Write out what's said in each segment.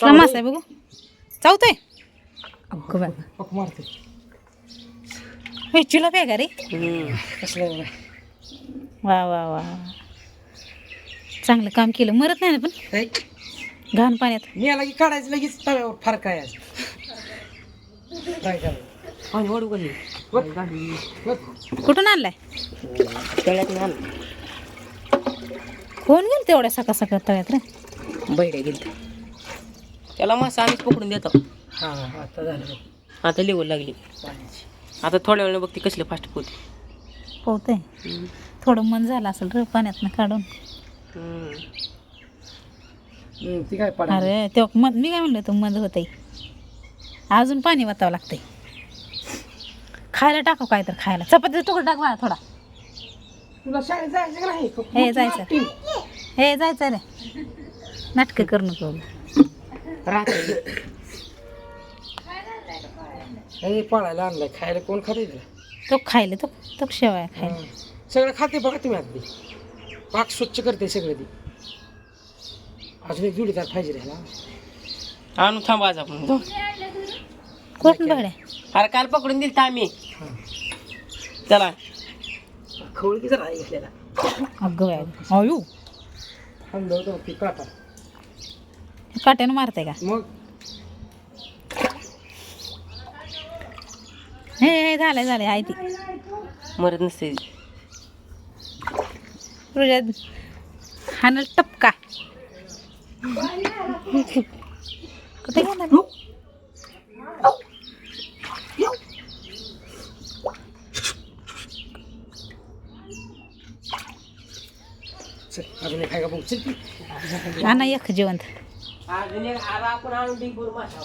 कसला मासा आहे बघू. चावतोय? अगं बाय पक मारते. हे चिला काय का रे? कसलं वा वा वा. चांगलं काम केलं. मरत नाही ना पण? घाण पाण्यात. मी आला की काढायचं लगेच तव्यावर फार काय करायचं आणि वाढू कधी कुठून आणलाय? कोण गेल तेवढ्या सकाळ सकाळ तळ्यात रे? बैड्या गेल त्याला मासा आम्हीच पकडून देतो. हा आता झालं आता लेवल लागली. पाण्याची आता थोड्या वेळ बघते कसले फास्ट पोते पोहतंय थोडं मन झालं असेल रे पाण्यातनं काढून. हम्म, ती काय पाडा अरे तेव्हा मध मी काय म्हणलं तू मध होतंय. अजून पाणी वाचावं लागतंय. खायला टाकू काय तर खायला. चपातीचा तुकडा टाक मला थोडा. तुला शाळेत जायचं का नाही? हे जायचं. हे जायचं रे. नाटकं करू नको. राहते हे पाळायला आणलाय खायला कोण खाते तो खायला तो तो शेवाय खायला. सगळं खाते बघा तुम्ही अगदी. पाक स्वच्छ करते सगळं ती. अजून एक जोडीदार पाहिजे रे ह्याला आणून थांबा आज आपण. कोण बघड्या अरे काल पकडून दिल आम्ही. चला. खवळ की जरा घेतलेला. अगं बाय अयो थंड होतं ती काटा. काट्यानं मारते का? मग? हे हे झालंय झालंय आहे ती. मरत नसते. तुझ्या हानल टपका. कुठे गेला. आणा एक जिवंत. अजून एक आरा आपण आणून डिंपूर मासा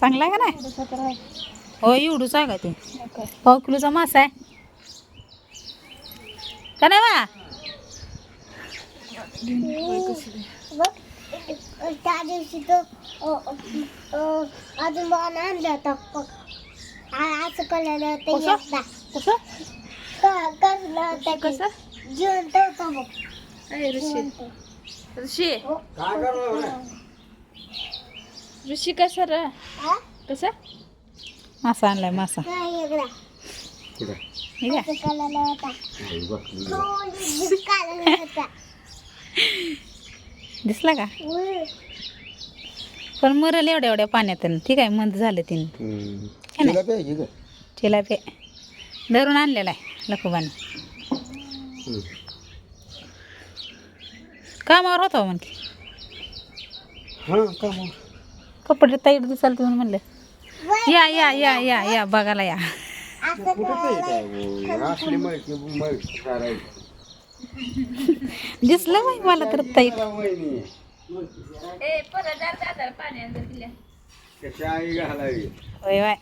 चांगला आहे का नाही? हो एवढूच आहे का ते पाव किलोचा मासा आहे. का नाही बा? त्या दिवशी तो अजून बघा आणलं होतं. कसं? एकदा कसं? क- कसलं होतं ते? कसं? जिवंत होतं बघ. ऋषी. जिवंत. ऋषी. हो. ऋषी कसं र? हा? कसं? मासा आणलाय मासा. एकदा हे घ्या. असं केलेलं होता? थोडी जिरकालेलं होता. दिसला का. पण मरल एवढ्या एवढ्या पाण्यात ठीक आहे मंद झालं तिने. चिलापे धरून आणलेला आहे लखोबाने. कामावर होता हो हा का मग कपडे ताईट दिसाल तुम्ही म्हणलं. या या या या या बघायला या. दिसलं मला तर ताईट होय बाय